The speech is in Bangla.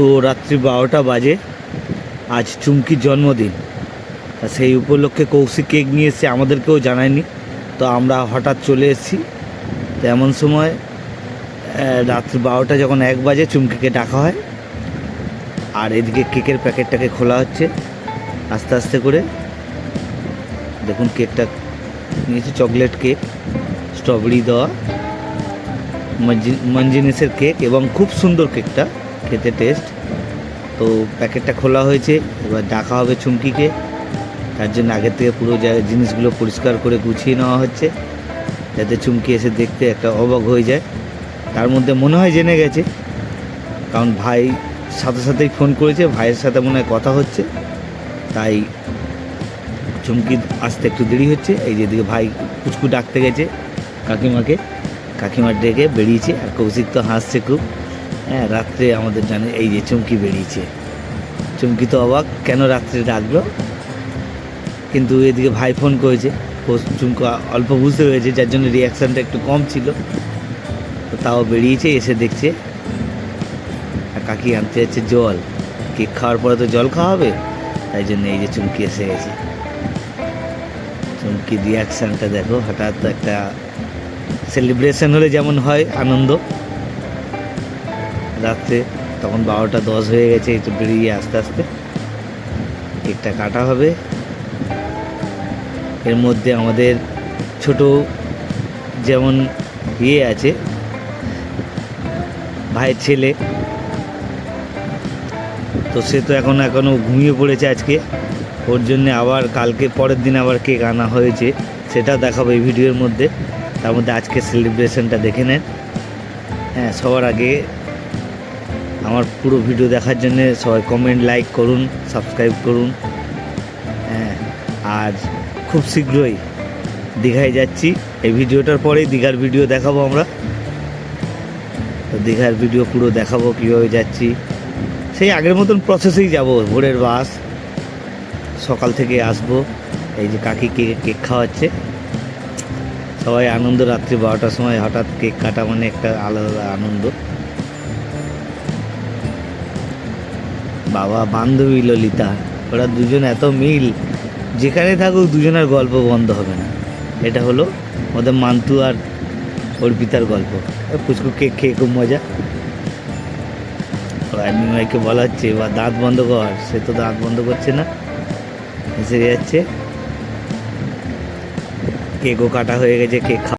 তো রাত্রি বারোটা বাজে। আজ চুমকির জন্মদিন। তা সেই উপলক্ষে কৌশিক কেক নিয়ে এসে আমাদেরকেও জানায়নি। তো আমরা হঠাৎ চলে এসেছি। তো এমন সময় রাত্রি বারোটা যখন এক বাজে চুমকিকে ডাকা হয়। আর এদিকে কেকের প্যাকেটটাকে খোলা হচ্ছে। আস্তে আস্তে করে দেখুন কেকটা নিয়েছি, চকলেট কেক, স্ট্রবেরি দেওয়া, মঞ্জি- মঞ্জিনিসের কেক এবং খুব সুন্দর কেকটা। খেতে টেস্ট তো প্যাকেটটা খোলা হয়েছে, এবার ডাকা হবে চুমকিকে। তার জন্য আগের থেকে পুরো জিনিসগুলো পরিষ্কার করে গুছিয়ে নেওয়া হচ্ছে, যাতে চুমকি এসে দেখতে একটা অবাক হয়ে যায়। তার মধ্যে মনে হয় জেনে গেছে, কারণ ভাই সাথে সাথেই ফোন করেছে, ভাইয়ের সাথে মনে হয় কথা হচ্ছে। তাই চুমকি আসতে একটু দেরি হচ্ছে, এই যেদিকে ভাই কুচকু ডাকতে গেছে কাকিমাকে। কাকিমার ডেকে বেরিয়েছে, আর কৌশিক তো হাসছে খুব। হ্যাঁ রাত্রে আমাদের জানে এই যে চুমকি বেরিয়েছে। চুমকি তো অবাক, কেন রাত্রে ডাকলো? কিন্তু এদিকে ভাই ফোন করেছে চুমকু অল্প বুঝতে পেরেছে, যার জন্য রিয়াকশানটা একটু কম ছিল। তো তাও বেরিয়েছে, এসে দেখছে। কাকি আনতে যাচ্ছে জল। কেক খাওয়ার পরে তো জল খাওয়া হবে? তাই জন্য এই যে চুমকি এসে গেছে। চুমকি রিয়াকশানটা দেখো, হঠাৎ একটা সেলিব্রেশন হলে যেমন হয়, আনন্দ। রাত্রে, তখন বারোটা দশ হয়ে গেছে তো বেরিয়ে আস্তে আস্তে। কেকটা কাটা হবে। এর মধ্যে আমাদের ছোট যেমন ইয়ে আছে, ভাইয়ের ছেলে। তো সে তো এখন এখনও ঘুমিয়ে পড়েছে আজকে। ওর জন্য আবার কালকে, পরের দিন আবার কেক আনা হয়েছে। সেটা দেখাবো এই ভিডিওর মধ্যে। তার মধ্যে আজকে সেলিব্রেশনটা দেখে নেন। হ্যাঁ সবার আগে আমার পুরো ভিডিও দেখার জন্য সবাই কমেন্ট লাইক করুন সাবস্ক্রাইব করুন। হ্যাঁ আর খুব শীঘ্রই দীঘায় যাচ্ছি। এই ভিডিওটার পরেই দীঘার ভিডিও দেখাবো আমরা। তো দীঘার ভিডিও পুরো দেখাবো কীভাবে যাচ্ছি। সেই আগের মতন প্রসেসেই যাব, ভোরের বাস। সকাল থেকে আসব। এই যে কাকি কেক কেক খাওয়াচ্ছে। সবাই আনন্দ, রাত্রি বারোটার সময় হঠাৎ কেক কাটা মানে একটা আলাদা আনন্দ। বাবা, বান্ধবী ললিতা, ওরা দুজন এত মিল যেখানে থাকুক দুজনের গল্প বন্ধ হবে না। এটা হলো ওদের মান্তু আর অর্পিতার গল্প। ফুচকু কেক খেয়ে খুব মজা। ভাইকে বলা হচ্ছে বা দাঁত বন্ধ কর। সে তো দাঁত বন্ধ করছে না। এসে যাচ্ছে। কেকও কাটা হয়ে গেছে, কেক